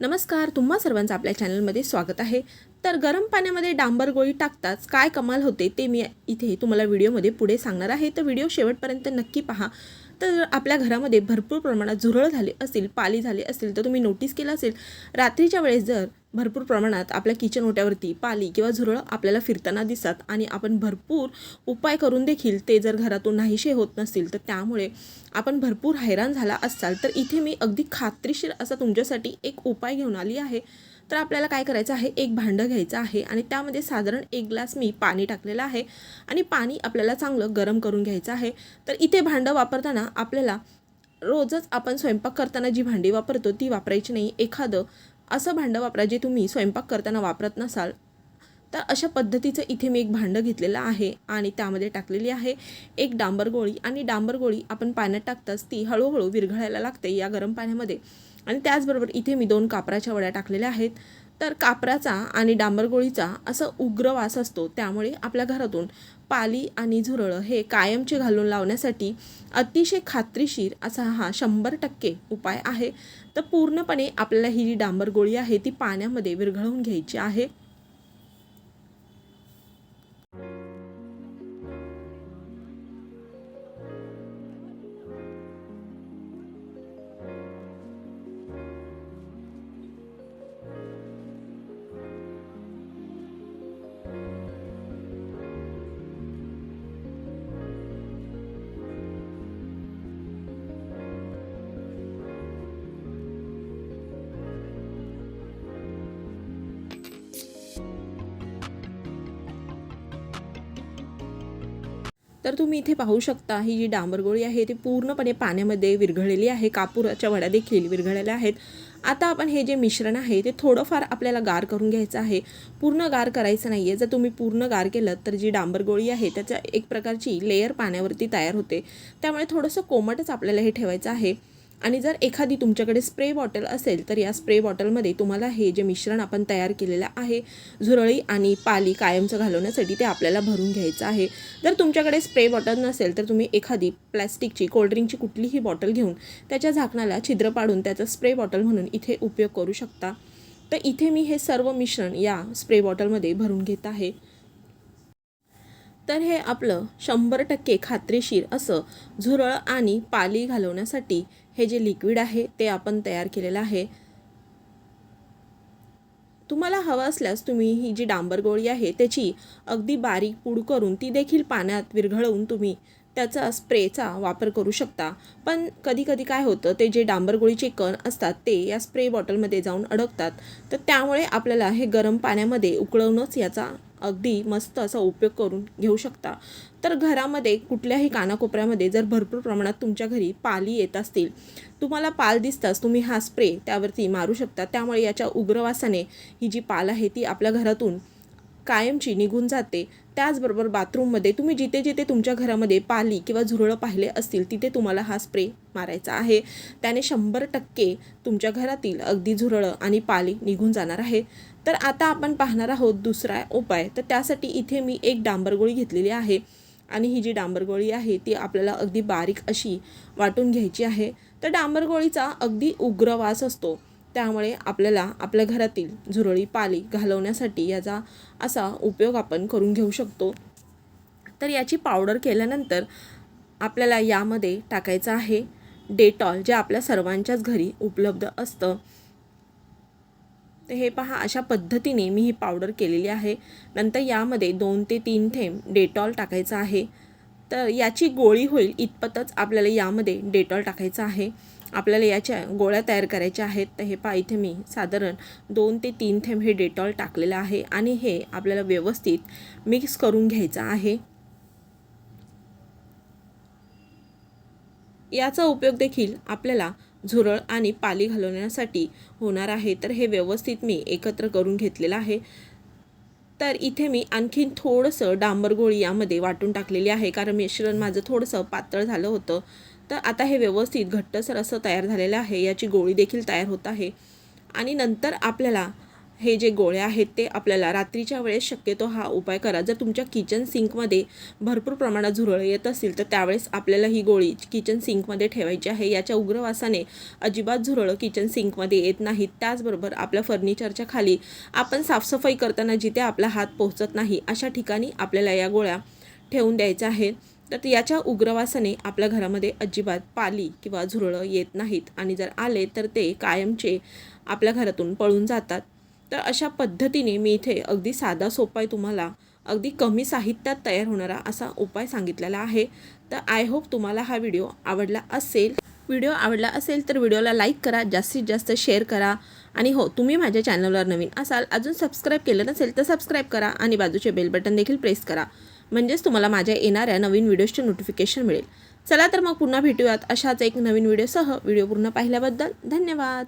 नमस्कार तुम्हा सर्वांचं आपल्या चॅनलमध्ये स्वागत आहे. तर गरम पाण्यामध्ये डांबर गोळी टाकताच काय कमाल होते ते मी इथे तुम्हाला व्हिडिओमध्ये पुढे सांगणार आहे. तर व्हिडिओ शेवटपर्यंत नक्की पहा. तर आपल्या घरामध्ये भरपूर प्रमाणात झुरळ झाले असतील पाली झाले असतील तर तुम्ही नोटीस केलं असेल. रात्रीच्या वेळेस जर भरपूर प्रमाणात आपल्या किचन ओट्यावरती पाली किंवा झुरळ आपल्याला फिरताना दिसतात आणि आपण भरपूर उपाय करून देखील ते जर घरातून नाहीशे होत नसतील तर त्यामुळे आपण भरपूर हैराण झाला असाल तर इथे मी अगदी खात्रीशीर असा तुमच्यासाठी एक उपाय घेऊन आली आहे. तर आपल्याला काय करायचं आहे? एक भांडं घ्यायचं आहे आणि त्यामध्ये साधारण एक ग्लास मी पाणी टाकलेलं आहे आणि पाणी आपल्याला चांगलं गरम करून घ्यायचं आहे. तर इथे भांडं वापरताना आपल्याला रोजच आपण स्वयंपाक करताना जी भांडी वापरतो ती वापरायची नाही. एखादं असं भांडं वापरा जे तुम्ही स्वयंपाक करताना वापरत नसाल. तर अशा पद्धतीचं इथे मी एक भांडं घेतलेलं आहे आणि त्यामध्ये टाकलेली आहे. एक डांबर गोळी आणि डांबर गोळी आपण पाण्यात टाकताच ती हळूहळू विरघळायला लागते या गरम पाण्यामध्ये. आणि त्याचबरोबर इथे मी दोन कापराच्या वड्या टाकलेल्या आहेत. तर कापराचा आणि डांबर गोळीचा उग्र वास असतो त्यामुळे आपल्या घरातून पाली आणि झुरळं हे कायमचे घालून लावण्यासाठी अतिशय खात्रीशीर असा हा शंभर टक्के उपाय आहे. तर पूर्णपणे आपल्याला ही जी डांबरगोळी आहे ती पाण्यामध्ये विरघळवून घ्यायची आहे. तर तुम्ही इथे पाहू शकता ही जी डांबरगोळी आहे ती पूर्णपणे पाण्यामध्ये विरघळलेली आहे. कापूराच्या वड्या देखील विरघळलेल्या आहेत. आता आपण हे जे मिश्रण आहे ते थोडंफार आपल्याला गार करून घ्यायचं आहे. पूर्ण गार करायचं नाही आहे जर तुम्ही पूर्ण गार केलं तर जी डांबरगोळी आहे त्याच्या एक प्रकारची लेयर पाण्यावरती तयार होते. त्यामुळे थोडंसं कोमटच आपल्याला हे ठेवायचं आहे. आणि जर एखादी तुमच्याकडे स्प्रे बॉटल असेल तर या स्प्रे बॉटलमध्ये तुम्हाला हे जे मिश्रण आपण तयार केलेलं आहे झुरळी आणि पाली कायमचं घालवण्यासाठी ते आपल्याला भरून घ्यायचं आहे. जर तुमच्याकडे स्प्रे बॉटल नसेल तर तुम्ही एखादी प्लॅस्टिकची कोल्ड्रिंकची कुठलीही बॉटल घेऊन त्याच्या झाकणाला छिद्र पाडून त्याचा स्प्रे बॉटल म्हणून इथे उपयोग करू शकता. तर इथे मी हे सर्व मिश्रण या स्प्रे बॉटलमध्ये भरून घेत आहे. तर हे आपलं शंभर टक्के खात्रीशीर असं झुरळ आणि पाली घालवण्यासाठी हे जे लिक्विड आहे ते आपण तयार केलेलं आहे. तुम्हाला हवं असल्यास तुम्ही ही जी डांबर गोळी आहे त्याची अगदी बारीक पूड करून ती देखील पाण्यात विरघळवून तुम्ही त्याचा स्प्रेचा वापर करू शकता. पण कधी कधी काय होतं ते जे डांबर गोळीचे कण असतात ते या स्प्रे बॉटलमध्ये जाऊन अडकतात. तर त्यामुळे आपल्याला हे गरम पाण्यामध्ये उकळवूनच याचा अगदी मस्त असा उपयोग करून घेऊ शकता. तर घरामध्ये कुठल्याही कानाकोपऱ्यामध्ये जर भरपूर प्रमाणात तुमच्या घरी पाली येत असतील तुम्हाला पाल दिसताच तुम्ही हा स्प्रे त्यावरती मारू शकता. त्यामुळे याच्या उग्रवासाने ही जी पाल आहे ती आपल्या घरातून कायमची निघून जाते. त्याचबरोबर बाथरूममध्ये तुम्ही जिथे जिथे तुमच्या घरामध्ये पाली किंवा झुरळं पाहिले असतील तिथे तुम्हाला हा स्प्रे मारायचा आहे. त्याने शंभर टक्के तुमच्या घरातील अगदी झुरळं आणि पाली निघून जाणार आहे. तर आता आपण पाहणार आहोत दुसरा उपाय. तर त्यासाठी इथे मी एक डांबरगोळी घेतलेली आहे आणि ही जी डांबरगोळी आहे ती आपल्याला अगदी बारीक अशी वाटून घ्यायची आहे. तर डांबरगोळीचा अगदी उग्र वास असतो. त्यामुळे आपल्याला आपल्या घरातील झुरळी पाली घालवण्यासाठी याचा असा उपयोग आपण करून घेऊ शकतो. तर याची पावडर केल्यानंतर आपल्याला यामध्ये टाकायचं आहे. डेटॉल जे आपल्या सर्वांच्याच घरी उपलब्ध असतं. तर हे पहा अशा पद्धतीने मी ही पावडर केलेली आहे. नंतर यामध्ये दोन ते तीन थेंब डेटॉल टाकायचं आहे. तर याची गोळी होईल इतपतच आपल्याला यामध्ये डेटॉल टाकायचं आहे. आपल्याला याच्या गोळ्या तयार करायच्या आहेत. तर हे पहा इथे मी साधारण दोन ते तीन थेंब हे डेटॉल टाकलेलं आहे आणि हे आपल्याला व्यवस्थित मिक्स करून घ्यायचं आहे. याचा उपयोग देखील आपल्याला झुरळ आणि पाली घालवण्यासाठी होणार आहे. तर हे व्यवस्थित मी एकत्र करून घेतलेलं आहे. तर इथे मी आणखीन थोडंसं डांबर गोळी यामध्ये वाटून टाकलेली आहे. कारण मिश्रण माझं थोडंसं पातळ झालं होतं. तर आता हे व्यवस्थित घट्टसर असं तयार झालेलं आहे. याची गोळी देखील तयार होत आहे. आणि नंतर आपल्याला हे जे गोळे आहेत ते आपल्याला रात्रीच्या वेळेस शक्यतो हा उपाय करा. जर तुमच्या किचन सिंकमध्ये भरपूर प्रमाणात झुरळ येत असतील तर त्यावेळेस आपल्याला ही गोळी किचन सिंकमध्ये ठेवायची आहे. याच्या उग्रवासाने अजिबात झुरळं किचन सिंकमध्ये येत नाहीत. त्याचबरोबर आपल्या फर्निचरच्या खाली आपण साफसफाई करताना जिथे आपला हात पोहोचत नाही अशा ठिकाणी आपल्याला या गोळ्या ठेवून द्यायच्या आहेत. तर याच्या उग्रवासाने आपल्या घरामध्ये अजिबात पाली किंवा झुरळं येत नाहीत. आणि जर आले तर ते कायमचे आपल्या घरातून पळून जातात. तर अशा पद्धतीने मी इथे अगदी साधा सोपाय आहे तुम्हाला अगदी कमी साहित्यात तयार होणारा असा उपाय सांगितलेला आहे. तर आय होप तुम्हाला हा व्हिडिओ आवडला असेल. व्हिडिओ आवडला असेल तर व्हिडिओला लाईक करा जास्तीत जास्त शेअर करा. आणि हो तुम्ही माझ्या चॅनलवर नवीन असाल अजून सबस्क्राईब केलं नसेल तर सबस्क्राईब करा आणि बाजूचे बेल बटन देखील प्रेस करा. म्हणजेच तुम्हाला माझ्या येणाऱ्या नवीन व्हिडिओजचे नोटिफिकेशन मिळेल. चला तर मग पुन्हा भेटूयात अशाच एक नवीन व्हिडिओसह व्हिडिओ पूर्ण पाहिल्याबद्दल धन्यवाद.